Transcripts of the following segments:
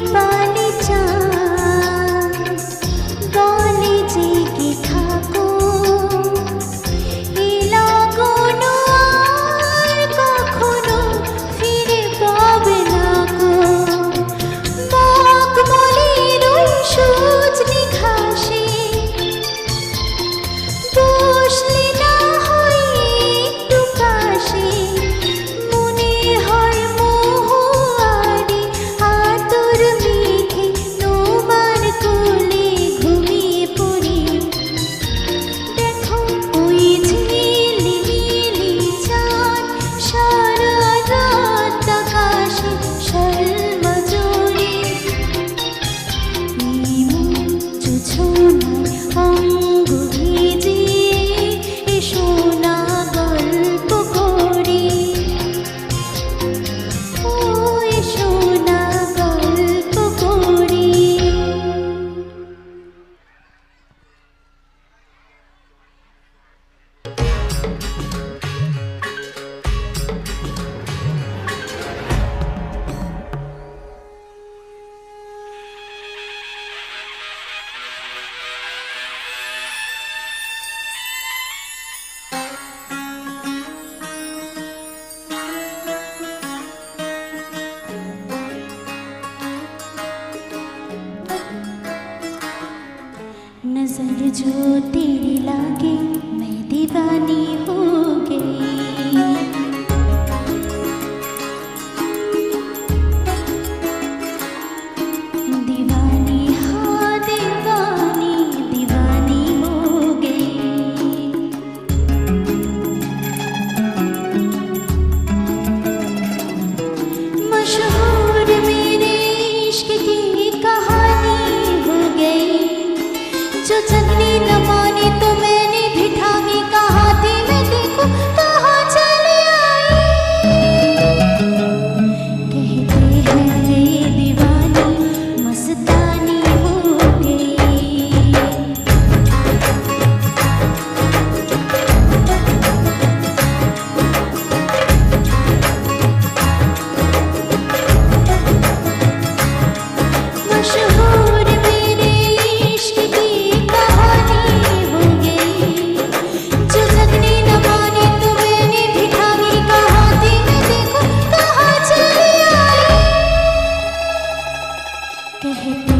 Bye. জ্যোতির লাগে। जो जगनी न माने Thank you.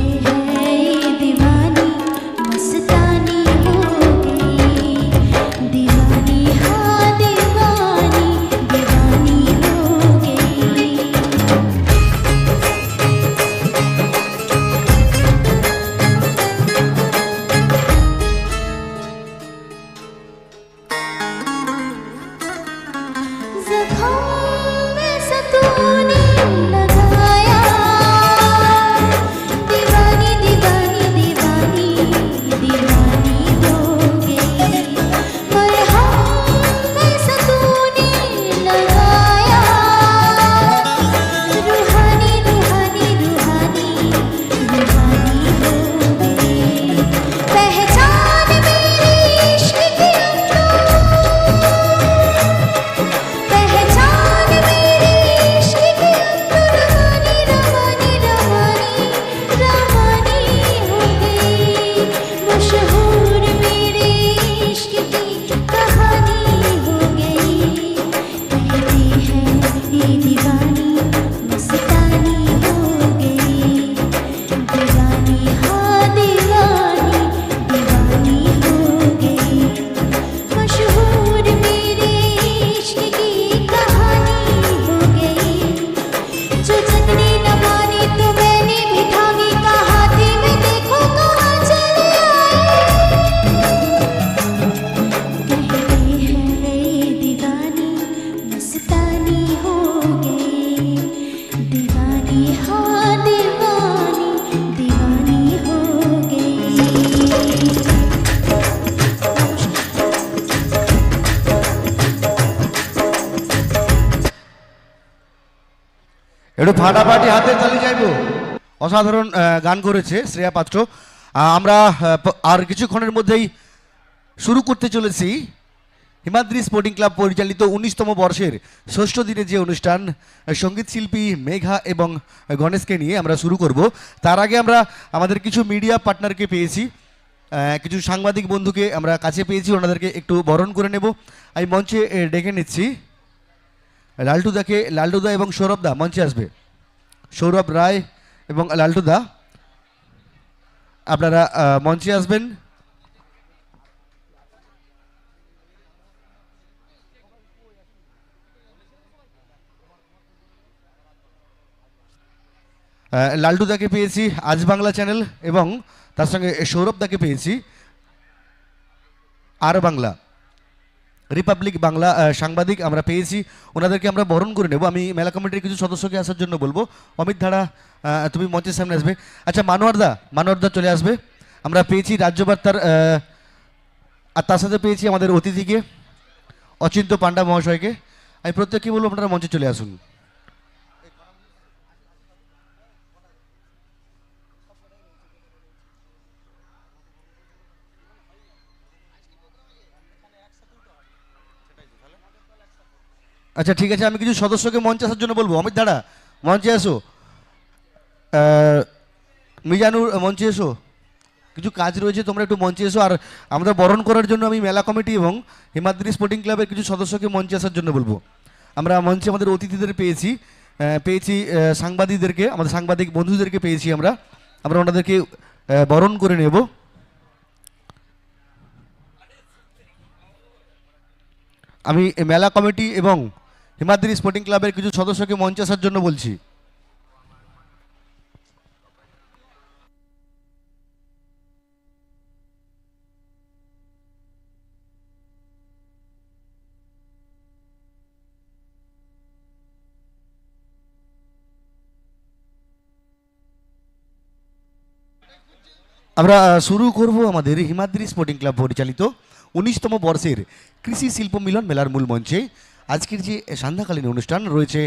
ফাটাফাটি হাতে তালি যাইবো। অসাধারণ গান করেছে শ্রেয়া পাত্র। আমরা আর কিছুক্ষণের মধ্যেই শুরু করতে চলেছি হিমাদ্রি স্পোর্টিং ক্লাব পরিচালিত উনিশতম বর্ষের ষষ্ঠ দিনে যে অনুষ্ঠান, সংগীত শিল্পী মেঘা এবং গণেশকে নিয়ে আমরা শুরু করব। তার আগে আমরা আমাদের কিছু মিডিয়া পার্টনারকে পেয়েছি। কিছু সাংবাদিক বন্ধুকে আমরা কাছে পেয়েছি, ওনাদেরকে একটু বরণ করে নেব। আমি মঞ্চে ডেকে নিচ্ছি। লালটুদাকে, লালটুদা এবং সৌরভদা মঞ্চে আসবে। সৌরভ রায় এবং লাল্টু দা। আপনারা মঞ্চে আসবেন। আহ, লালটুদাকে পেয়েছি আজ বাংলা চ্যানেল এবং তার সঙ্গে সৌরভ দাকে পেয়েছি আর বাংলা। রিপাবলিক বাংলা সাংবাদিক আমরা পেয়েছি। ওনাদেরকে আমরা বরণ করে নেব। আমি মেলা কমিটির কিছু সদস্যকে আসার জন্য বলব। অমিত ধারা তুমি মঞ্চের সামনে আসবে। আচ্ছা মানোয়ারদা মানোয়ারদা চলে আসবে। আমরা পেয়েছি রাজ্যবার্তার আর তার সাথে পেয়েছি আমাদের অতিথিকে, অচিন্ত পান্ডা মহাশয়কে। আমি প্রত্যেককে বলব আপনারা মঞ্চে চলে আসুন। আচ্ছা ঠিক আছে আমি কিছু সদস্যকে মঞ্চে আসার জন্য বলব। অমিত দাঁড়া মঞ্চে আহ, মিজানুর মঞ্চে এসো। কিছু কাজ রয়েছে তোমরা একটু মঞ্চে এসো। আর আমরা বরণ করার জন্য আমি মেলা কমিটি এবং হিমাদ্রি স্পোর্টিং ক্লাবের কিছু সদস্যকে মঞ্চে আসার জন্য বলব। আমরা মঞ্চে আমাদের অতিথিদের পেয়েছি পেয়েছি সাংবাদিকদেরকে আমাদের সাংবাদিক বন্ধুদেরকে পেয়েছি আমরা। আমরা ওনাদেরকে বরণ করে নেব। আমি মেলা কমিটি এবং হিমাদ্রি স্পোর্টিং ক্লাবের কিছু সদস্যকে মঞ্চে আসার জন্য বলছি। আমরা শুরু করব আমাদের হিমাদ্রি স্পোর্টিং ক্লাব পরিচালিত উনিশতম বর্ষের কৃষি শিল্প মিলন মেলার মূল মঞ্চে। আজকের যে সান্ধ্যাকালীন অনুষ্ঠান রয়েছে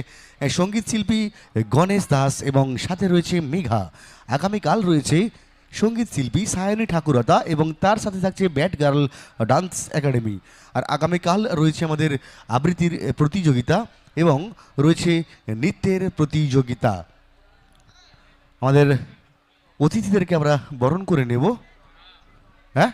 সংগীত শিল্পী গণেশ দাস এবং সাথে রয়েছে মেঘা। আগামীকাল রয়েছে সংগীত শিল্পী সায়নী ঠাকুরতা এবং তার সাথে থাকছে ব্যাট গার্ল ডান্স একাডেমি। আর আগামীকাল রয়েছে আমাদের আবৃত্তির প্রতিযোগিতা এবং রয়েছে নৃত্যের প্রতিযোগিতা। আমাদের অতিথিদেরকে আমরা বরণ করে নেব। হ্যাঁ?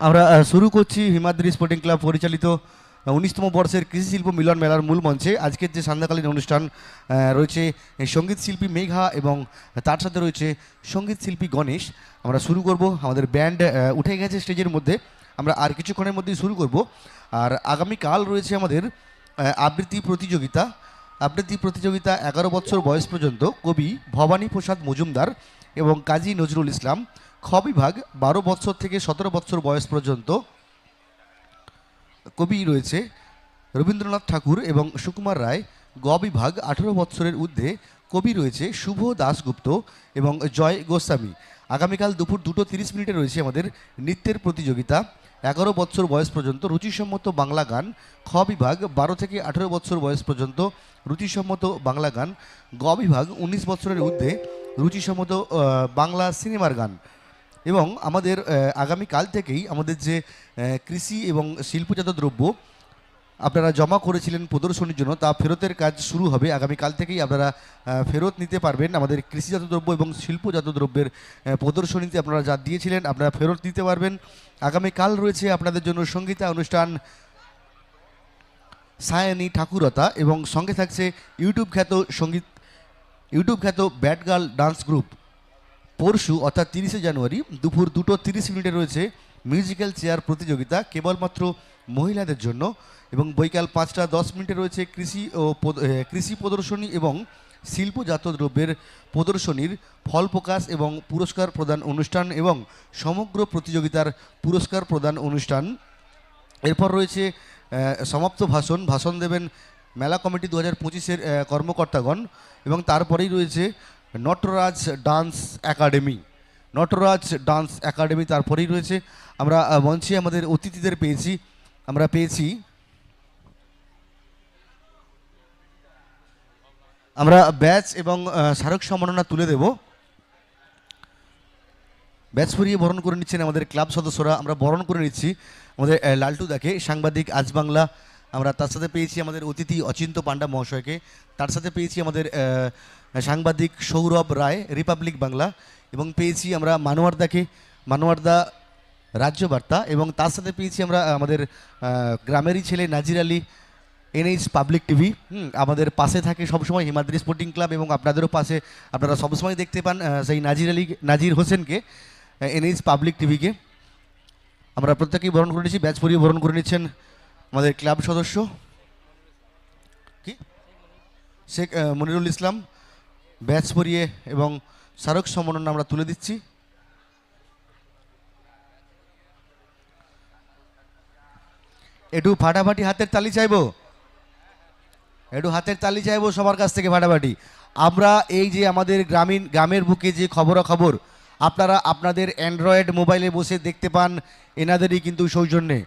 আমরা শুরু করছি হিমাদ্রি স্পোর্টিং ক্লাব পরিচালিত উনিশতম বর্ষের কৃষি শিল্প মিলন মেলার মূল মঞ্চে। আজকের যে সান্ধ্যাকালীন অনুষ্ঠান রয়েছে সংগীত শিল্পী মেঘা এবং তার সাথে রয়েছে সংগীত শিল্পী গণেশ। আমরা শুরু করব, আমাদের ব্যান্ড উঠে গেছে স্টেজের মধ্যে। আমরা আর কিছুক্ষণের মধ্যেই শুরু করব। আর আগামীকাল রয়েছে আমাদের আবৃত্তি প্রতিযোগিতা। আবৃত্তি প্রতিযোগিতা এগারো বছর বয়স পর্যন্ত। কবি ভবানী প্রসাদ মজুমদার এবং কাজী নজরুল ইসলাম। খ বিভাগ বারো বছর থেকে সতেরো বছর বয়স পর্যন্ত কবি রয়েছে রবীন্দ্রনাথ ঠাকুর এবং সুকুমার রায়। গ বিভাগ আঠেরো বছরের ঊর্ধ্বে কবি রয়েছে শুভ দাশগুপ্ত এবং জয় গোস্বামী। আগামীকাল দুপুর দুটো তিরিশ মিনিটে রয়েছে আমাদের নৃত্যের প্রতিযোগিতা। এগারো বছর বয়স পর্যন্ত রুচিসম্মত বাংলা গান। খ বিভাগ বারো থেকে আঠেরো বছর বয়স পর্যন্ত রুচিসম্মত বাংলা গান। গ বিভাগ উনিশ বছরের ঊর্ধ্বে রুচিসম্মত বাংলা সিনেমার গান। এবং আমাদের আহ, আগামীকাল থেকেই আমাদের যে কৃষি এবং শিল্পজাত দ্রব্য আপনারা জমা করেছিলেন প্রদর্শনীর জন্য তা ফেরতের কাজ শুরু হবে। আগামীকাল থেকেই আপনারা ফেরত নিতে পারবেন আমাদের কৃষিজাত দ্রব্য এবং শিল্পজাত দ্রব্যের প্রদর্শনীতে আপনারা যা দিয়েছিলেন আপনারা ফেরত নিতে পারবেন। আগামীকাল রয়েছে আপনাদের জন্য সঙ্গীতা অনুষ্ঠান সায়নী ঠাকুরতা এবং সঙ্গে থাকছে ইউটিউব খ্যাত সংগীত ইউটিউব খ্যাত ব্যাট গার্ল ডান্স গ্রুপ। পরশু, অর্থাৎ তিরিশে জানুয়ারি, দুপুর দুটো তিরিশ মিনিটে রয়েছে মিউজিক্যাল চেয়ার প্রতিযোগিতা, কেবলমাত্র মহিলাদের জন্য। এবং বৈকাল পাঁচটা দশ মিনিটে রয়েছে কৃষি ও কৃষি প্রদর্শনী এবং শিল্পজাত দ্রব্যের প্রদর্শনীর ফল প্রকাশ এবং পুরস্কার প্রদান অনুষ্ঠান এবং সমগ্র প্রতিযোগিতার পুরস্কার প্রদান অনুষ্ঠান। এরপর রয়েছে সমাপ্ত ভাষণ। ভাষণ দেবেন মেলা কমিটি দু হাজার পঁচিশের কর্মকর্তাগণ। এবং তারপরেই রয়েছে Natraj dance academy. Natraj dance academy তারপরেই রয়েছে। আমরা মঞ্চে আমাদের অতিথিদের পেয়েছি। আমরা পেয়েছি আমরা ব্যাচ এবং স্মারক সম্মাননা তুলে দেব। ব্যাচ ফুরিয়ে বরণ করে নিচ্ছেন আমাদের ক্লাব সদস্যরা। আমরা বরণ করে নিচ্ছি আমাদের আহ, লালটু দাকে সাংবাদিক আজ বাংলা। আমরা তার সাথে পেয়েছি আমাদের অতিথি অচিন্ত পাণ্ডা মহাশয়কে। তার সাথে পেয়েছি আমাদের সাংবাদিক সৌরভ রায় রিপাবলিক বাংলা, এবং পেয়েছি আমরা মানোয়ারদাকে, মানোয়ারদা রাজ্য বার্তা এবং তার সাথে পেয়েছি আমরা আমাদের গ্রামেরই ছেলে Nazir Ali NH public TV আমাদের পাশে থাকে সবসময় হিমাদ্রি স্পোর্টিং ক্লাব এবং আপনাদেরও পাশে, আপনারা সবসময় দেখতে পান সেই নাজির আলী, নাজির হোসেনকে এনএইচ পাবলিক টিভিকে আমরা প্রত্যেকেই বরণ করে নিচ্ছি ব্যাচ পরিয়ে বরণ করে নিচ্ছেন আমাদের ক্লাব সদস্য। কি? শেখ মনিরুল ইসলাম ব্যাচ পরিয়ে এবং স্মারক সম্মাননা আমরা তুলে দিচ্ছি। একটু ফাটাফাটি হাতের তালি চাইব? একটু হাতের তালি চাইব সবার কাছ থেকে ফাটাফাটি। আমরা এই যে আমাদের গ্রামীণ, গ্রামের বুকে যে খবরাখবর, আপনারা আপনাদের অ্যান্ড্রয়েড মোবাইলে বসে দেখতে পান, এনাদেরই কিন্তু সৌজন্যে।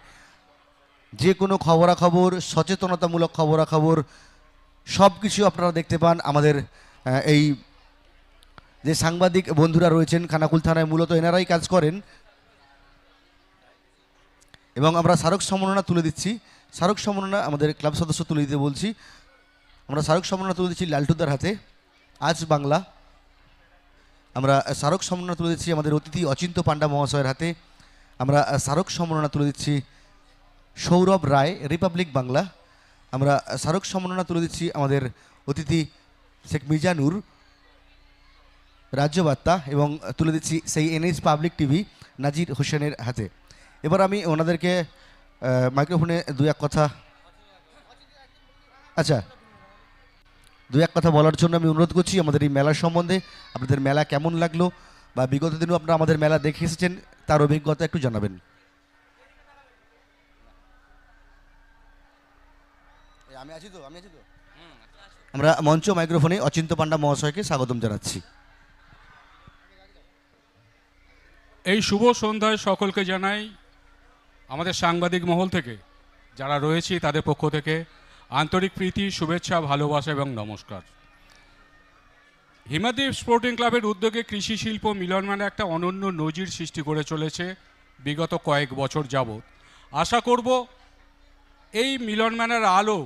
যে কোনো খবরাখবর, সচেতনতামূলক খবরাখবর সব কিছু আপনারা দেখতে পান আমাদের এই যে সাংবাদিক বন্ধুরা রয়েছেন খানাকুল থানায় মূলত এনারাই কাজ করেন। এবং আমরা স্মারক সম্মাননা তুলে দিচ্ছি। স্মারক সম্মাননা আমাদের ক্লাব সদস্য তুলে দিতে বলছি। আমরা স্মারক সম্মাননা তুলে দিচ্ছি লালটুদার হাতে। আজ বাংলা। আমরা স্মারক সম্মাননা তুলে দিচ্ছি আমাদের অতিথি অচিন্ত পাণ্ডা মহাশয়ের হাতে। আমরা স্মারক সম্মাননা তুলে দিচ্ছি সৌরভ রায়, রিপাবলিক বাংলা। আমরা স্মারক সম্মাননা তুলে দিচ্ছি আমাদের অতিথি শেখ মিজানুর রাজ্যবার্তা এবং তুলে দিচ্ছি সেই এনএইচ পাবলিক টিভি নাজির হোসেনের হাতে। এবার আমি ওনাদেরকে মাইক্রোফোনে দু এক কথা আচ্ছা দু এক কথা বলার জন্য আমি অনুরোধ করছি আমাদের এই মেলার সম্বন্ধে আপনাদের মেলা কেমন লাগল বা বিগত দিনও আপনারা আমাদের মেলা দেখে এসেছেন তার অভিজ্ঞতা একটু জানাবেন। আমি আছি তো আমি আছি তো? আমরা মঞ্চ মাইক্রোফোনে অচিন্ত পান্ডা মহাশয়কে স্বাগতম জানাচ্ছি। এই শুভ সন্ধ্যায় সকলকে জানাই আমাদের সাংবাদিক মহল থেকে, যারা রয়েছি তাদের পক্ষ থেকে আন্তরিক প্রীতি, শুভেচ্ছা, ভালোবাসা এবং নমস্কার। হিমাদ্বীপ স্পোর্টিং ক্লাবের উদ্যোগে কৃষি শিল্প মিলন মেলা একটা অনন্য নজির সৃষ্টি করে চলেছে বিগত কয়েক বছর যাবৎ। আশা করব এই মিলন মেলার আলো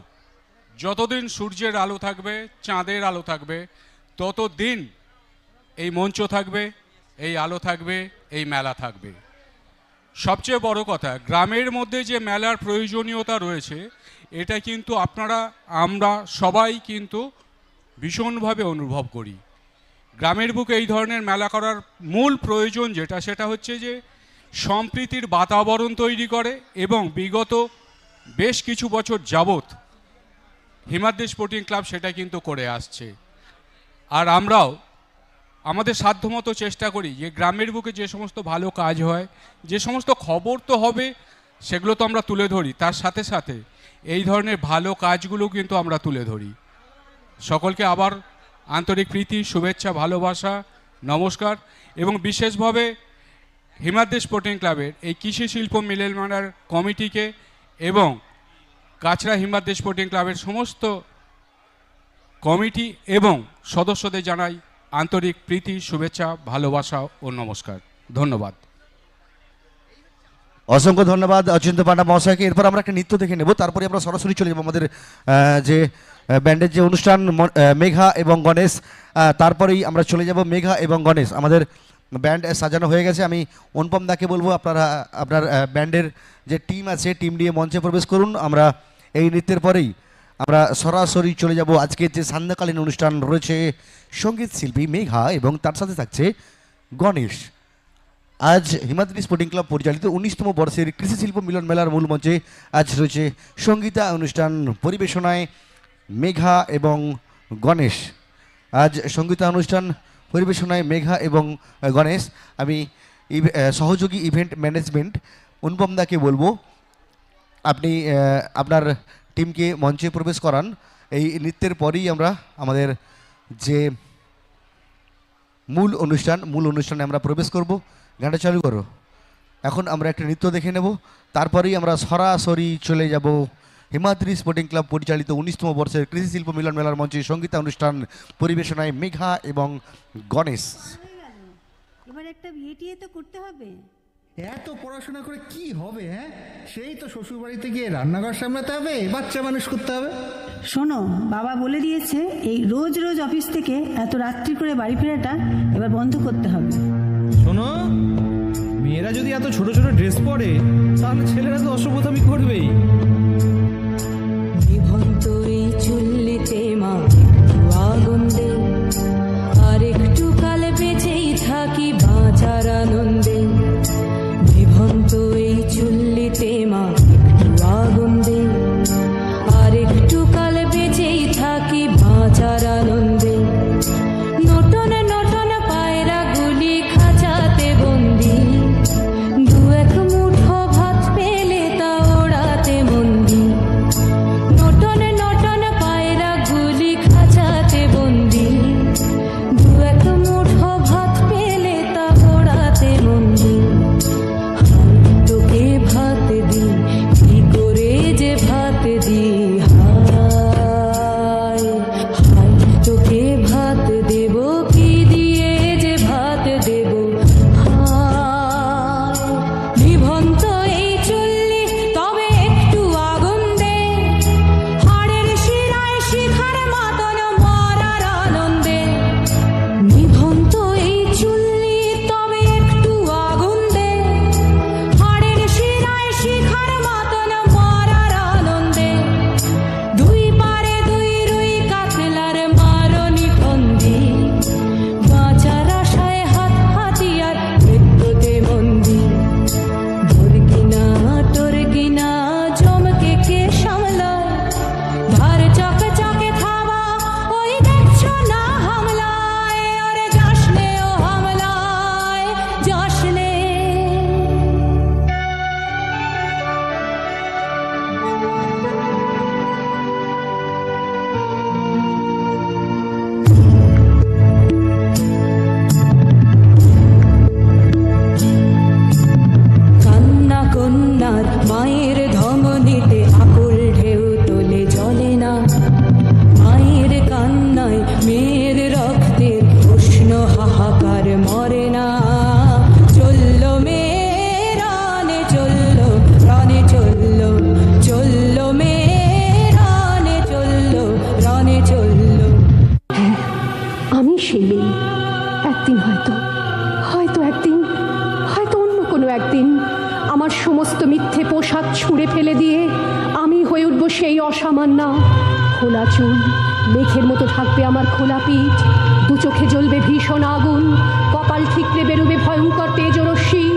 যতদিন সূর্যের আলো থাকবে, চাঁদের আলো থাকবে, ততদিন এই মঞ্চ থাকবে, এই আলো থাকবে, এই মেলা থাকবে। সবচেয়ে বড় কথা, গ্রামের মধ্যে যে মেলার প্রয়োজনীয়তা রয়েছে, এটা কিন্তু আপনারা, আমরা সবাই কিন্তু ভীষণভাবে অনুভব করি। গ্রামের বুকে এই ধরনের মেলা করার মূল প্রয়োজন যেটা, সেটা হচ্ছে যে সম্প্রীতির বাতাবরণ তৈরি করে এবং বিগত বেশ কিছু বছর যাবত হিমাদ্রি স্পোর্টিং ক্লাব সেটা কিন্তু করে আসছে। আর আমরাও আমাদের সাধ্যমতো চেষ্টা করি যে গ্রামের বুকে যে সমস্ত ভালো কাজ হয়, যে সমস্ত খবর তো হবে, সেগুলো তো আমরা তুলে ধরি। তার সাথে সাথে এই ধরনের ভালো কাজগুলো কিন্তু আমরা তুলে ধরি। সকলকে আবার আন্তরিক প্রীতি, শুভেচ্ছা, ভালোবাসা, নমস্কার এবং বিশেষভাবে হিমাদ্রি স্পোর্টিং ক্লাবের এই কৃষি শিল্প মিলেল মেলার কমিটিকে এবং কাছড়া হিমাদ্রি স্পোর্টিং ক্লাবের সমস্ত কমিটি এবং সদস্যদের জানাই আন্তরিক প্রীতি, শুভেচ্ছা, ভালোবাসা ও নমস্কার। ধন্যবাদ। অসংখ্য ধন্যবাদ অচিন্ত পান্ডা মহাশয়কে। এরপর আমরা একটা নৃত্য দেখে নেব, তারপরে আমরা সরাসরি চলে যাব আমাদের যে ব্যান্ডের যে অনুষ্ঠান মেঘা এবং গণেশ। তারপরেই আমরা চলে যাব মেঘা এবং গণেশ। আমাদের ব্যান্ড সাজানো হয়ে গেছে। আমি অনুপম দাকে বলব, আপনারা, আপনার ব্যান্ডের যে টিম আছে, টিম নিয়ে মঞ্চে প্রবেশ করুন। আমরা এই নৃত্যের পরেই আমরা সরাসরি চলে যাব। আজকে যে সান্ধ্যকালীন অনুষ্ঠান রয়েছে, সংগীত শিল্পী মেঘা এবং তার সাথে থাকছে গণেশ। আজ হিমাদ্রি স্পোর্টিং ক্লাব পরিচালিত উনিশতম বর্ষের কৃষি শিল্প মিলন মেলার মূল মঞ্চে আজ রয়েছে সঙ্গীতা অনুষ্ঠান পরিবেশনায় মেঘা এবং গণেশ। আজ সঙ্গীতা অনুষ্ঠান পরিবেশনায় মেঘা এবং গণেশ, আমি সহযোগী ইভেন্ট ম্যানেজমেন্ট অনুপম দাকে বলব। আপনি আপনার টিমকে মঞ্চে প্রবেশ করান। এই নৃত্যের পরেই আমরা আমাদের যে মূল অনুষ্ঠান, মূল অনুষ্ঠানে আমরা প্রবেশ করব। গানটা চালু করো। এখন আমরা একটা নৃত্য দেখে নেব। তারপরেই আমরা সরাসরি চলে যাব হিমাদ্রি স্পোর্টিং ক্লাব পরিচালিত উনিশতম বর্ষের কৃষি শিল্প মিলন মেলার মঞ্চে সঙ্গীতা অনুষ্ঠান পরিবেশনায় মেঘা এবং গণেশ। এবার একটা বিয়ে তো করতে হবে। এত পড়াশোনা করে কি হবে হ্যাঁ? সেই তো শ্বশুর বাড়িতে গিয়ে রান্নাঘর সামলাতে হবে বাচ্চা মানুষ করতে হবে। শোনো বাবা বলে দিয়েছে এই রোজ রোজ অফিস থেকে এত রাত্রি করে বাড়ি ফেরাটা এবার বন্ধ করতে হবে। শোনো মেয়েরা যদি এত ছোট ছোট ড্রেস পরে তাহলে ছেলেরা তো অসভ্যতামি করবেই। সমস্ত মিথ্যে পোশাক ছুঁড়ে ফেলে দিয়ে আমি হয়ে উঠবো সেই অসামান্য খোলা চুল। মেঘের মতো থাকবে আমার খোলা পিঠ। দু চোখে জ্বলবে ভীষণ আগুন। কপাল ঠিকরে বেরোবে ভয়ঙ্কর তেজরশ্মি।